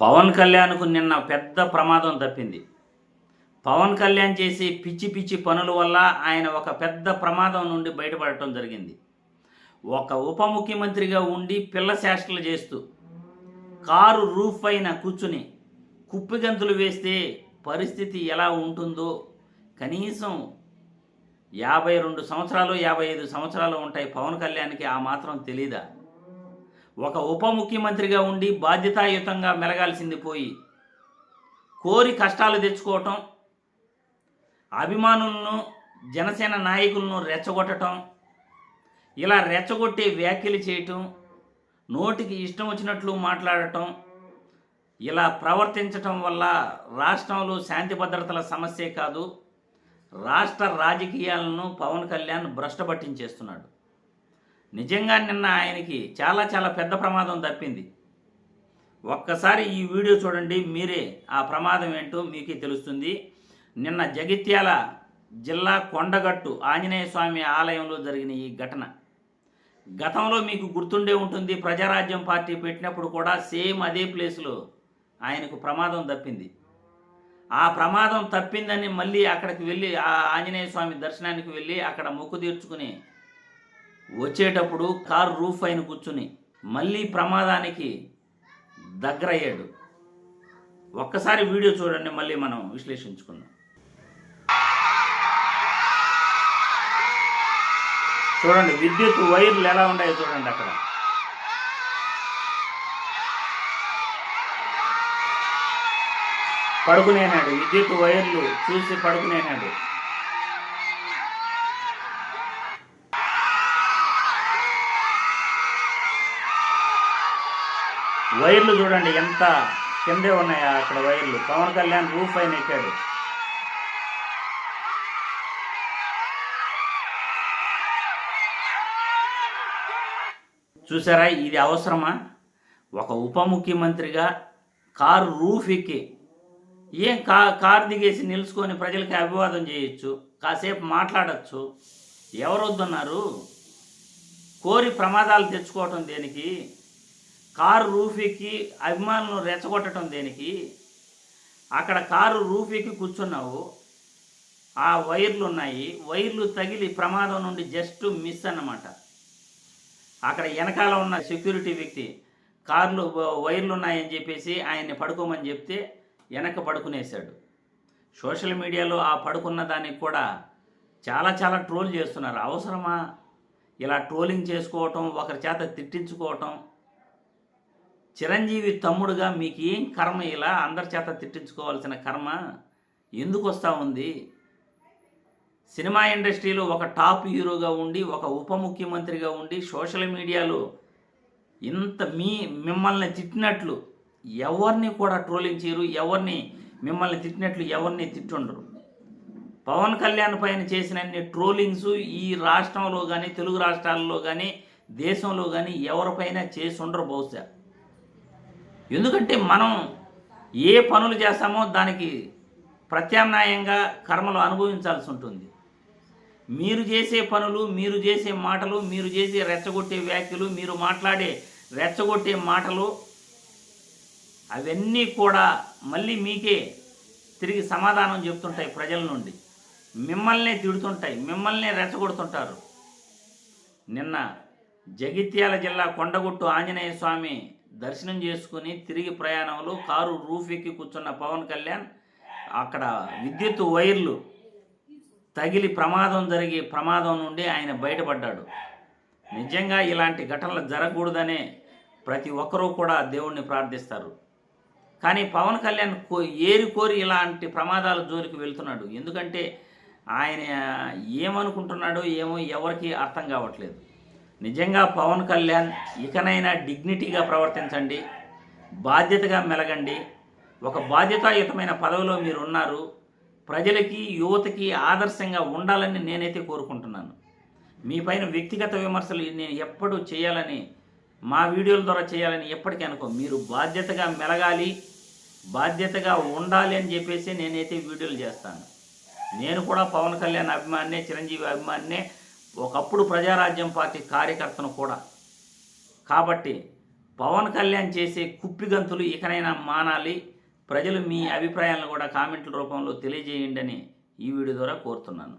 పవన్ కళ్యాణ్కు నిన్న పెద్ద ప్రమాదం తప్పింది. పవన్ కళ్యాణ్ చేసే పిచ్చి పిచ్చి పనుల వల్ల ఆయన ఒక పెద్ద ప్రమాదం నుండి బయటపడటం జరిగింది. ఒక ఉప ముఖ్యమంత్రిగా ఉండి పిల్ల శాస్త్రలు చేస్తూ కారు రూఫ్ పైన కూర్చుని కుప్పిగంతులు వేస్తే పరిస్థితి ఎలా ఉంటుందో కనీసం యాభై రెండు సంవత్సరాలు యాభై ఐదు సంవత్సరాలు ఉంటాయి పవన్ కళ్యాణ్కి ఆ మాత్రం తెలీదా? ఒక ఉప ముఖ్యమంత్రిగా ఉండి బాధ్యతాయుతంగా మెలగాల్సింది పోయి కోరి కష్టాలు తెచ్చుకోవటం అభిమానులను జనసేన నాయకులను రెచ్చగొట్టడం ఇలా రెచ్చగొట్టే వ్యాఖ్యలు చేయటం నోటికి ఇష్టం వచ్చినట్లు మాట్లాడటం ఇలా ప్రవర్తించటం వల్ల రాష్ట్రంలో శాంతి భద్రతల సమస్యే కాదు రాష్ట్ర రాజకీయాలను పవన్ కళ్యాణ్ భ్రష్టపట్టించేస్తున్నాడు నిజంగా నిన్న ఆయనకి చాలా చాలా పెద్ద ప్రమాదం తప్పింది. ఒక్కసారి ఈ వీడియో చూడండి మీరే ఆ ప్రమాదం ఏంటో మీకే తెలుస్తుంది. నిన్న జగిత్యాల జిల్లా కొండగట్టు ఆంజనేయ స్వామి ఆలయంలో జరిగిన ఈ ఘటన. గతంలో మీకు గుర్తుండే ఉంటుంది ప్రజారాజ్యం పార్టీ పెట్టినప్పుడు కూడా సేమ్ అదే ప్లేస్లో ఆయనకు ప్రమాదం తప్పింది. ఆ ప్రమాదం తప్పిందని మళ్ళీ అక్కడికి వెళ్ళి ఆ ఆంజనేయ స్వామి దర్శనానికి వెళ్ళి అక్కడ మొక్కు తీర్చుకుని వచ్చేటప్పుడు కారు రూఫ్ అయిన కూర్చుని మళ్ళీ ప్రమాదానికి దగ్గరయ్యాడు. ఒక్కసారి వీడియో చూడండి మళ్ళీ మనం విశ్లేషించుకుందాం. చూడండి విద్యుత్ వైర్లు ఎలా ఉన్నాయో చూడండి అక్కడ. పడుకునేనాడు విద్యుత్ వైర్లు చూసి పడుకునేనాడు. వైర్లు చూడండి ఎంత కిందే ఉన్నాయా అక్కడ వైర్లు? పవన్ కళ్యాణ్ రూఫ్ పైన ఎక్కాడు. చూసారా ఇది అవసరమా? ఒక ఉప ముఖ్యమంత్రిగా కారు రూఫ్ ఎక్కి ఏం కా కారు దిగేసి నిలుచుకొని ప్రజలకి అభివాదం చేయొచ్చు కాసేపు మాట్లాడచ్చు ఎవరు కోరి ప్రమాదాలు తెచ్చుకోవటం దేనికి? కారు రూఫీకి అభిమానులు అభిమానులను రెచ్చగొట్టడం దేనికి? అక్కడ కారు రూఫీకి కూర్చున్నావు. ఆ వైర్లు ఉన్నాయి. వైర్లు తగిలి ప్రమాదం నుండి జస్ట్ మిస్ అన్నమాట. అక్కడ వెనకాల ఉన్న సెక్యూరిటీ వ్యక్తి కార్లు వైర్లు ఉన్నాయని చెప్పేసి ఆయన్ని పడుకోమని చెప్తే వెనక పడుకునేశాడు. సోషల్ మీడియాలో ఆ పడుకున్న దానికి కూడా చాలా చాలా ట్రోల్ చేస్తున్నారు. అవసరమా? ఇలా ట్రోలింగ్ చేసుకోవటం ఒకరి చేత తిట్టించుకోవటం చిరంజీవి తమ్ముడుగా మీకు ఏం కర్మ ఇలా అందరి చేత తిట్టించుకోవాల్సిన కర్మ ఎందుకు వస్తూ ఉంది? సినిమా ఇండస్ట్రీలో ఒక టాప్ హీరోగా ఉండి ఒక ఉప ముఖ్యమంత్రిగా ఉండి సోషల్ మీడియాలో ఇంత మీ మిమ్మల్ని తిట్టినట్లు ఎవరిని కూడా ట్రోలింగ్ చేయరు ఎవరిని మిమ్మల్ని తిట్టినట్లు ఎవరిని తిట్టుండరు? పవన్ కళ్యాణ్ పైన చేసినన్ని ట్రోలింగ్స్ ఈ రాష్ట్రంలో కానీ తెలుగు రాష్ట్రాల్లో కానీ దేశంలో కానీ ఎవరిపైన చేసి ఉండరు బహుశా. ఎందుకంటే మనం ఏ పనులు చేస్తామో దానికి ప్రత్యామ్నాయంగా కర్మలు అనుభవించాల్సి ఉంటుంది. మీరు చేసే పనులు మీరు చేసే మాటలు మీరు చేసే రెచ్చగొట్టే వ్యాఖ్యలు మీరు మాట్లాడే రెచ్చగొట్టే మాటలు అవన్నీ కూడా మళ్ళీ మీకే తిరిగి సమాధానం చెప్తుంటాయి ప్రజల నుండి. మిమ్మల్నే తిడుతుంటాయి మిమ్మల్నే రెచ్చగొడుతుంటారు. నిన్న జగిత్యాల జిల్లా కొండగుట్టు ఆంజనేయ స్వామి దర్శనం చేసుకుని తిరిగి ప్రయాణంలో కారు రూఫ్ ఎక్కి కూర్చున్న పవన్ కళ్యాణ్ అక్కడ విద్యుత్ వైర్లు తగిలి ప్రమాదం జరిగే ప్రమాదం నుండి ఆయన బయటపడ్డాడు. నిజంగా ఇలాంటి ఘటనలు జరగకూడదనే ప్రతి ఒక్కరూ కూడా దేవుణ్ణి ప్రార్థిస్తారు. కానీ పవన్ కళ్యాణ్ కో ఏరి కోరి ఇలాంటి ప్రమాదాల జోలికి వెళ్తున్నాడు. ఎందుకంటే ఆయన ఏమనుకుంటున్నాడో ఏమో ఎవరికి అర్థం కావట్లేదు. నిజంగా పవన్ కళ్యాణ్ ఇకనైనా డిగ్నిటీగా ప్రవర్తించండి బాధ్యతగా మెలగండి. ఒక బాధ్యతాయుతమైన పదవిలో మీరు ఉన్నారు ప్రజలకి యువతకి ఆదర్శంగా ఉండాలని నేనైతే కోరుకుంటున్నాను. మీ పైన వ్యక్తిగత విమర్శలు నేను ఎప్పుడు చేయాలని మా వీడియోల ద్వారా చేయాలని ఎప్పటికీ అనుకో మీరు బాధ్యతగా మెలగాలి బాధ్యతగా ఉండాలి అని చెప్పేసి నేనైతే వీడియోలు చేస్తాను. నేను కూడా పవన్ కళ్యాణ్ అభిమానినే చిరంజీవి అభిమానినే ఒకప్పుడు ప్రజారాజ్యం పార్టీ కార్యకర్తను కూడా. కాబట్టి పవన్ కళ్యాణ్ చేసే కుప్పిగంతులు ఇకనైనా మానాలి. ప్రజలు మీ అభిప్రాయాలను కూడా కామెంట్ల రూపంలో తెలియజేయండి అని ఈ వీడియో ద్వారా కోరుతున్నాను.